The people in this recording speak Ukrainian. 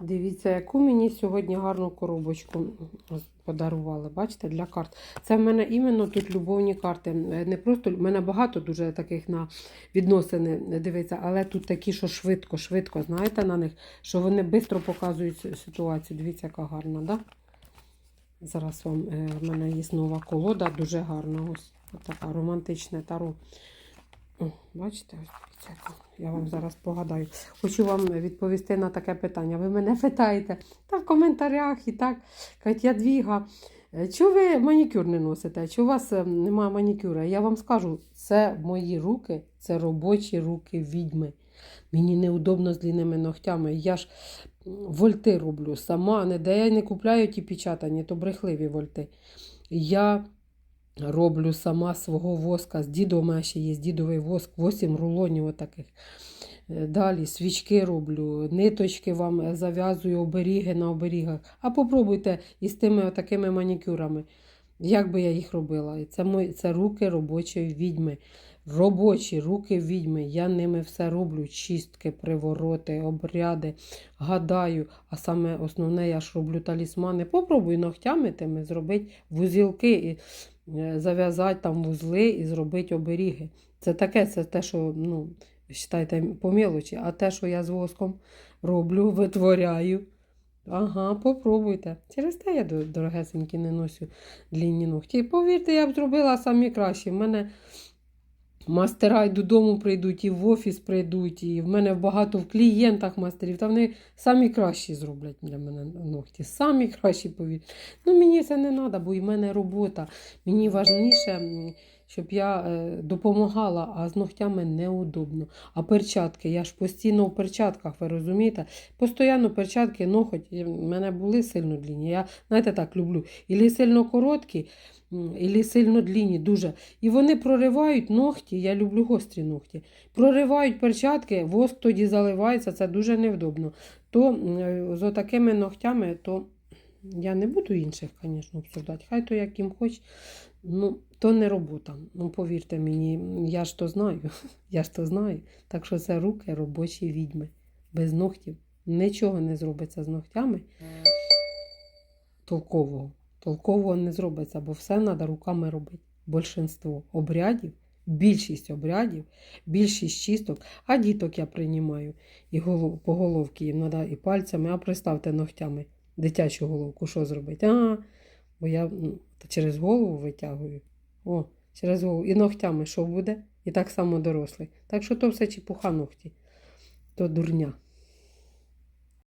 Дивіться, яку мені сьогодні гарну коробочку подарували. Бачите, для карт. Це в мене іменно тут любовні карти. Не просто в мене багато дуже таких на відносини дивиться, але тут такі, що швидко, швидко, знаєте, на них, що вони швидко показують ситуацію. Дивіться, яка гарна, да? Зараз вам е, в мене є нова колода, дуже гарна. Ось така романтична таро. О, бачите. Я вам зараз погадаю. Хочу вам відповісти на таке питання. Ви мене питаєте та в коментарях і так. Кажуть, Ядвіга, е, чого ви манікюр не носите? Чи у вас е, немає манікюра? Я вам скажу, це мої руки, це робочі руки відьми. Мені неудобно з длинними ногтями. Я ж вольти роблю сама, не де я не купляю ті печатані, то брехливі вольти. Я роблю сама свого воска. З дідом у мене ще є дідовий воск, 8 рулонів отаких. Е, Далі свічки роблю, ниточки вам зав'язую, оберіги на оберігах. А попробуйте із тими такими манікюрами. Як би я їх робила? Це, мої, це руки робочої відьми. Робочі руки відьми. Я ними все роблю. Чистки, привороти, обряди, гадаю. А саме основне, я ж роблю талісмани. Попробуй ногтями тими зробити вузілки і е, зав'язати там вузли і зробити оберіги. Це таке, це те, що, ну, вважайте, по мілочі, а те, що я з воском роблю, витворяю. Ага, попробуйте. Через те я дорогесенькі не носю длінні ногті. Повірте, я б зробила самі кращі. В мене мастера й додому прийдуть, і в офіс прийдуть, і в мене багато в клієнтах мастерів. Та вони самі кращі зроблять для мене ногті. Самі кращі, повірте. Ну, мені це не треба, бо в мене робота. Мені важніше, щоб я е, допомагала, а з ногтями неудобно. А перчатки, я ж постійно в перчатках, ви розумієте? Постійно перчатки, ноготь, в мене були сильно длінні. Я, знаєте, так люблю. Ілі сильно короткі, ілі сильно длінні, дуже. І вони проривають ногті, я люблю гострі ногті. Проривають перчатки, воск тоді заливається, це дуже невдобно. То е, з отакими ногтями, то я не буду інших, звісно, обсуждати. Хай то як їм хоч. Ну, то не робота. Ну, повірте мені, я ж то знаю. Я ж то знаю. Так що це руки робочі відьми. Без ногтів. Нічого не зробиться з ногтями. Толкового. Толкового не зробиться, бо все треба руками робити. Большинство обрядів, більшість обрядів, більшість чисток, а діток я приймаю. І голов, по головки їм треба і пальцями, а приставте ногтями дитячу головку, що зробити? А, бо я ну, через голову витягую. О, через голову. І ногтями що буде? І так само дорослий. Так що то все чепуха ногті. То дурня.